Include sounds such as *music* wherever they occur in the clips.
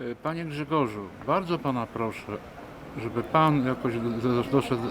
E, Panie Grzegorzu, bardzo pana proszę, żeby pan jakoś do- do- doszedł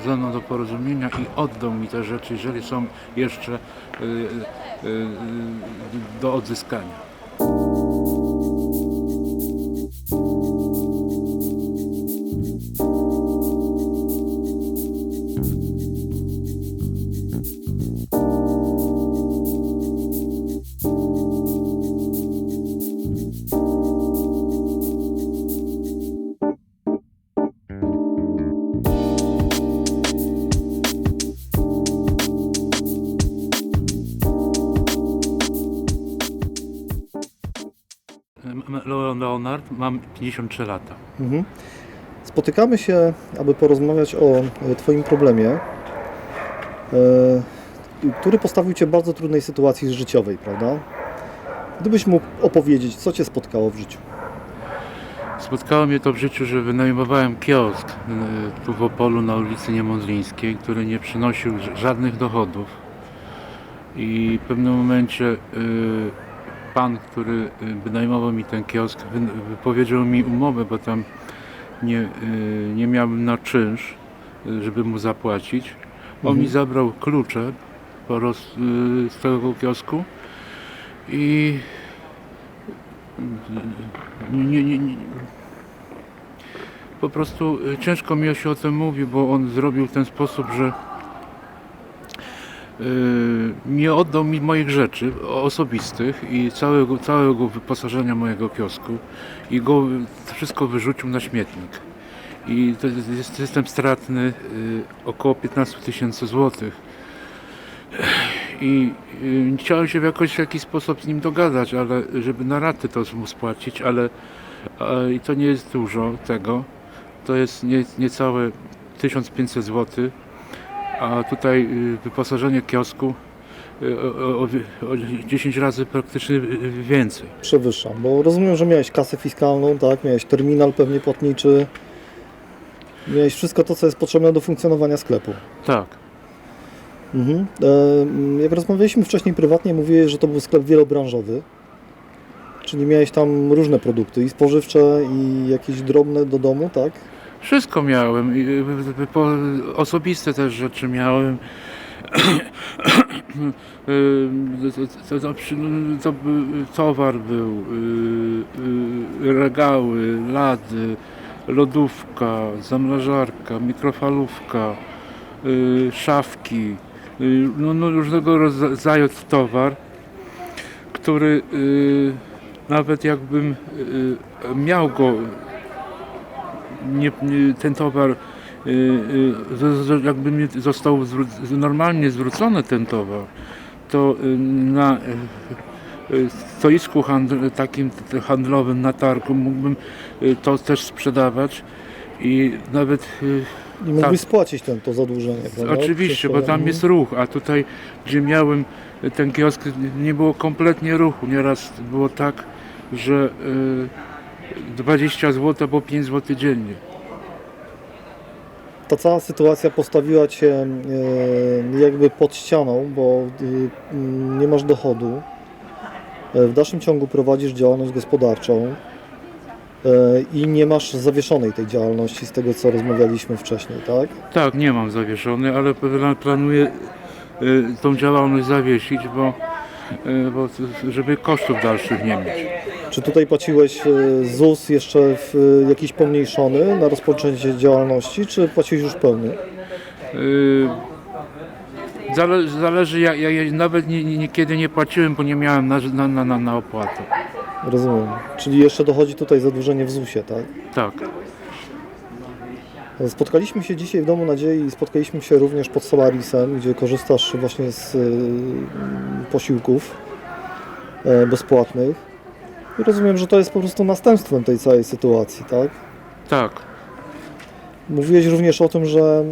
ze- mną do porozumienia i oddał mi te rzeczy, jeżeli są jeszcze e, e, do odzyskania. Mam 53 lata. Mhm. Spotykamy się, aby porozmawiać o e, Twoim problemie, e, który postawił Cię w bardzo trudnej sytuacji życiowej, prawda? Gdybyś mógł opowiedzieć, co Cię spotkało w życiu. Spotkało mnie to w życiu, że wynajmowałem kiosk e, tu w Opolu na ulicy Niemodlińskiej, który nie przynosił żadnych dochodów. I w pewnym momencie pan, który e, wynajmował mi ten kiosk, wy- wypowiedział mi umowę, bo tam nie, e, nie miałem na czynsz, e, żeby mu zapłacić. On mi zabrał klucze po roz, z tego kiosku i nie, nie, nie, po prostu y, ciężko mi się o tym mówi, bo on zrobił w ten sposób, że y, nie oddał mi moich rzeczy osobistych i całego, całego wyposażenia mojego kiosku i go y, wszystko wyrzucił na śmietnik. I to jest, stratny y, około 15 tysięcy złotych. I y, chciałem się w jakoś w jakiś sposób z nim dogadać, ale żeby na raty to mu spłacić, ale i to nie jest dużo tego. To jest nie, niecałe 1500 zł, a tutaj y, wyposażenie kiosku y, o, o, o, o 10 razy praktycznie y, więcej. Przewyższam, bo rozumiem, że miałeś kasę fiskalną, tak? Miałeś terminal pewnie płatniczy, miałeś wszystko to, co jest potrzebne do funkcjonowania sklepu. Tak, Mhm. E, Jak rozmawialiśmy wcześniej prywatnie, mówiłeś, że to był sklep wielobranżowy. Czyli miałeś tam różne produkty, i spożywcze, i jakieś drobne do domu, tak? Wszystko miałem. y, osobiste też rzeczy miałem. To, to, to, towar był, y, y, regały, lady, lodówka, zamrażarka, mikrofalówka, szafki, no, no różnego rodzaju towar, który nawet jakbym miał go, nie, ten towar, y, y, jakby mi został normalnie zwrócony ten towar, to y, na stoisku handl, takim handlowym na targu mógłbym to też sprzedawać i nawet I mógłbyś Tak. spłacić ten, to zadłużenie, prawda? Oczywiście, bo tam jest ruch, a tutaj, gdzie miałem ten kiosk, nie było kompletnie ruchu. Nieraz było tak, że y, 20 zł albo 5 zł dziennie. Ta cała sytuacja postawiła Cię e, jakby pod ścianą, bo y, nie masz dochodu. E, W dalszym ciągu prowadzisz działalność gospodarczą e, i nie masz zawieszonej tej działalności z tego, co rozmawialiśmy wcześniej, tak? Tak, nie mam zawieszony, ale pla- planuję tą działalność zawiesić, bo, bo żeby kosztów dalszych nie mieć. Czy tutaj płaciłeś e, ZUS jeszcze w, e, jakiś pomniejszony na rozpoczęcie działalności, czy płaciłeś już pełny? Y, Zale, zależy, ja, ja nawet nie- nie- niekiedy nie płaciłem, bo nie miałem na, na, na, na- opłatę. Rozumiem. Czyli jeszcze dochodzi tutaj zadłużenie w ZUS-ie, tak? Tak. Spotkaliśmy się dzisiaj w Domu Nadziei i spotkaliśmy się również pod Solarisem, gdzie korzystasz właśnie z y, posiłków e, bezpłatnych. I rozumiem, że to jest po prostu następstwem tej całej sytuacji, tak? Tak. Mówiłeś również o tym, że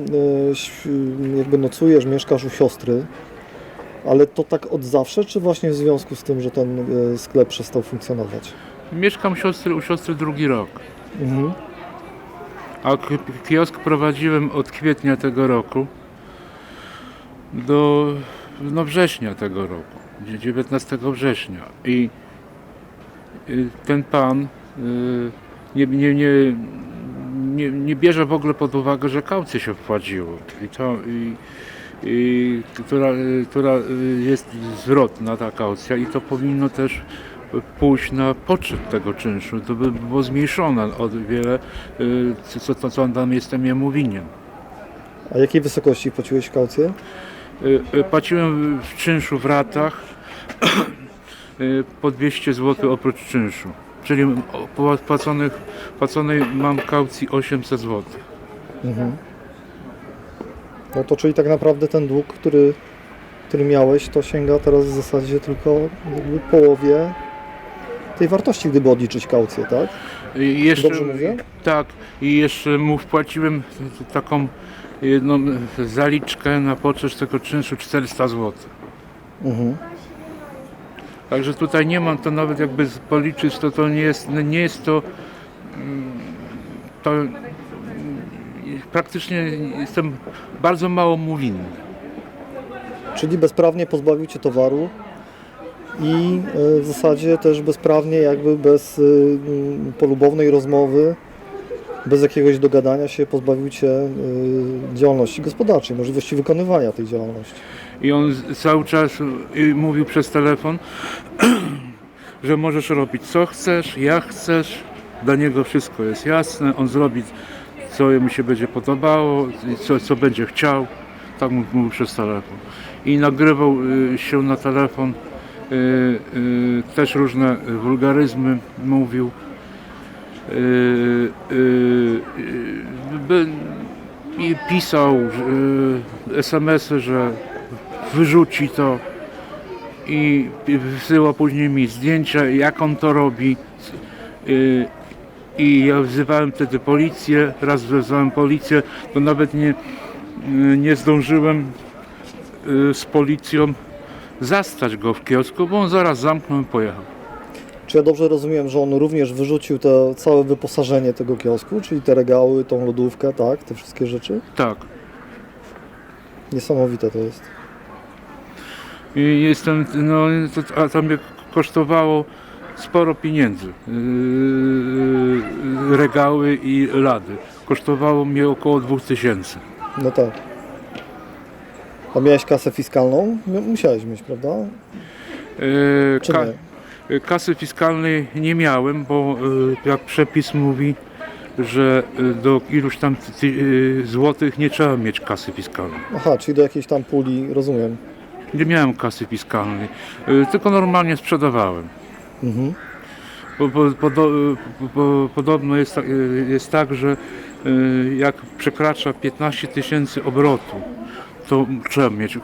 y, ś- jakby nocujesz, mieszkasz u siostry, ale to tak od zawsze, czy właśnie w związku z tym, że ten y, sklep przestał funkcjonować? Mieszkam siostry, u siostry drugi rok. Mhm. A kiosk prowadziłem od kwietnia tego roku do no, września tego roku, dzie- 19 września. I ten pan y, nie, nie, nie, nie, nie bierze w ogóle pod uwagę, że kaucję się wpłaciło. I to, i, i, która, y, która y, jest zwrotna ta kaucja i to powinno też pójść na poczet tego czynszu. To by było zmniejszone o wiele, y, co, co, co tam jestem jemu winien. A jakiej wysokości płaciłeś kaucję? Y, y, Płaciłem w czynszu w ratach y, po 200 zł oprócz czynszu. Czyli płaconych, płaconej mam kaucji 800 zł. Mhm. No to czyli tak naprawdę ten dług, który, który miałeś, to sięga teraz w zasadzie tylko jakby połowie tej wartości, gdyby odliczyć kaucję, tak? Jeszcze, Dobrze mówię? Tak, i jeszcze mu wpłaciłem taką jedną zaliczkę na poczet tego czynszu 400 zł. Mhm. Także tutaj nie mam to nawet jakby policzyć, to to nie jest, nie jest to, mm, to mm, praktycznie jestem bardzo mało mu. Czyli bezprawnie pozbawił Cię towaru i e, w zasadzie też bezprawnie, jakby bez mm, polubownej rozmowy, bez jakiegoś dogadania się pozbawił Cię y, działalności gospodarczej, możliwości wykonywania tej działalności. I on cały czas y, mówił przez telefon, *clears throat* że możesz robić co chcesz, jak chcesz, dla niego wszystko jest jasne, on zrobi co mu się będzie podobało, co, co będzie chciał, tak mówił przez telefon. I nagrywał y, się na telefon, też różne wulgaryzmy mówił. Y, y, y, pisał SMS-y, że wyrzuci to i wysyła później mi zdjęcia, jak on to robi. I ja wzywałem wtedy policję, raz wezwałem policję, to nawet nie, nie zdążyłem z policją zastać go w kiosku, bo on zaraz zamknął i pojechał. Czy ja dobrze rozumiem, że on również wyrzucił to całe wyposażenie tego kiosku, czyli te regały, tą lodówkę, tak, te wszystkie rzeczy? Tak. Niesamowite to jest. I jestem, no, to, a to mnie kosztowało sporo pieniędzy. Yy, regały i lady. Kosztowało mnie około 2000. No tak. A miałeś kasę fiskalną? Musiałeś mieć, prawda? Yy, Czy ka- nie? Kasy fiskalnej nie miałem, bo yy, jak przepis mówi, że yy, do iluś tam ty, ty, złotych nie trzeba mieć kasy fiskalnej. Aha, czyli do jakiejś tam puli, rozumiem. Nie miałem kasy fiskalnej, tylko normalnie sprzedawałem. Mhm. Bo, bo, podo, bo, podobno jest, tak- jest tak, że y, jak przekracza 15 tysięcy obrotu, to trzeba mieć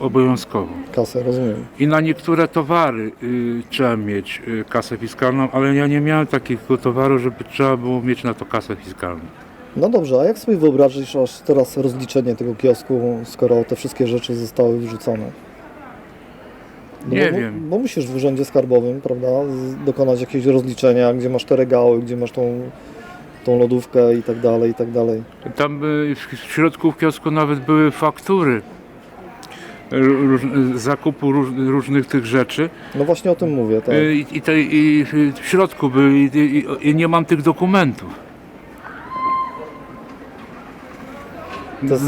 obowiązkowo. Kasę, rozumiem. I na niektóre towary y, trzeba mieć y, kasę fiskalną, ale ja nie miałem takiego towaru, żeby trzeba było mieć na to kasę fiskalną. No dobrze, a jak sobie wyobrazisz aż teraz rozliczenie tego kiosku, skoro te wszystkie rzeczy zostały wyrzucone? No Nie bo, wiem. Bo musisz w urzędzie skarbowym, prawda, dokonać jakiegoś rozliczenia, gdzie masz te regały, gdzie masz tą, tą lodówkę i tak dalej, i tak dalej. Tam y, w środku w kiosku nawet były faktury róż, zakupu róż, różnych tych rzeczy. No właśnie o tym mówię, tak. Y, I, i, te, i w środku były i, i, i nie mam tych dokumentów.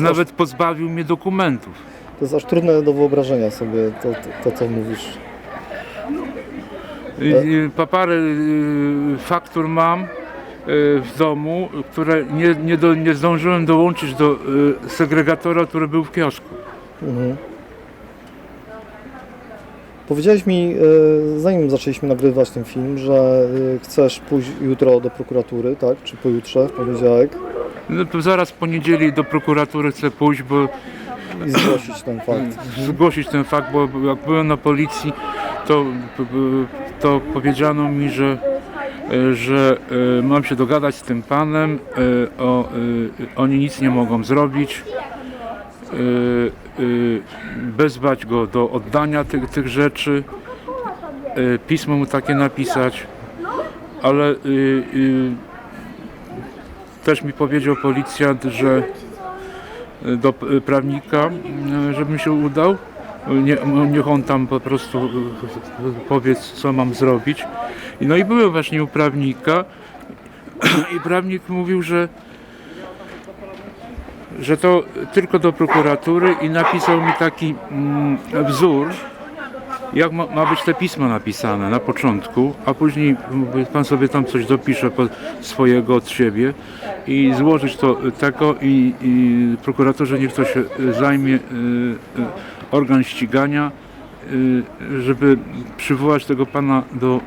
Nawet pozbawił mnie dokumentów. To jest aż trudne do wyobrażenia sobie to, to, to co mówisz. Y, y, Papary y, faktur mam y, w domu, które nie, nie, do, nie zdążyłem dołączyć do y, segregatora, który był w kiosku. Mhm. Powiedziałeś mi, e, zanim zaczęliśmy nagrywać ten film, że e, chcesz pójść jutro do prokuratury, tak? Czy pojutrze, w poniedziałek, No to zaraz w poniedziałek do prokuratury chcę pójść, bo i zgłosić ten fakt. zgłosić ten fakt, bo jak byłem na policji, to, to powiedziano mi, że, że e, mam się dogadać z tym panem, e, o, e, oni nic nie mogą zrobić, e, e, wezwać go do oddania tych, tych rzeczy, e, pismo mu takie napisać, ale e, e, też mi powiedział policjant, że do prawnika, e, żebym się udał Nie, niech on tam po prostu y, powie, co mam zrobić. No i byłem właśnie u prawnika i prawnik mówił, że że to tylko do prokuratury i napisał mi taki mm, wzór, jak ma, ma być te pismo napisane na początku, a później pan sobie tam coś dopisze swojego od siebie i złożyć to tego i, i prokuratorze niech to się zajmie y, y, organ ścigania, y, żeby przywołać tego pana do,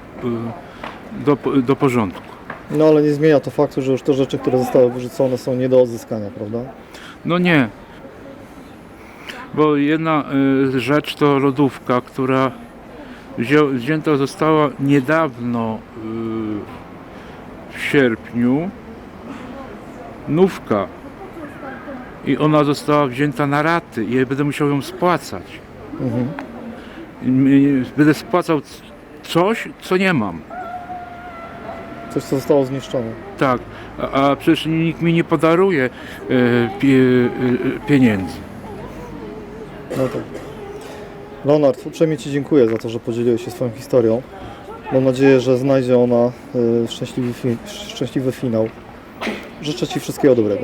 y, do, do porządku. No ale nie zmienia to faktu, że już te rzeczy, które zostały wyrzucone są nie do odzyskania, prawda? No nie. Bo jedna y, rzecz to lodówka, która wzią, wzięta została niedawno w sierpniu. Nówka. I ona została wzięta na raty i ja będę musiał ją spłacać. Mhm. Będę spłacał coś, co nie mam. Coś, co zostało zniszczone. Tak, a, a przecież nikt mi nie podaruje e, pie, e, pieniędzy. No tak. Leonard, uprzejmie Ci dziękuję za to, że podzieliłeś się swoją historią. Mam nadzieję, że znajdzie ona y, szczęśliwy, fi- szczęśliwy finał. Życzę Ci wszystkiego dobrego.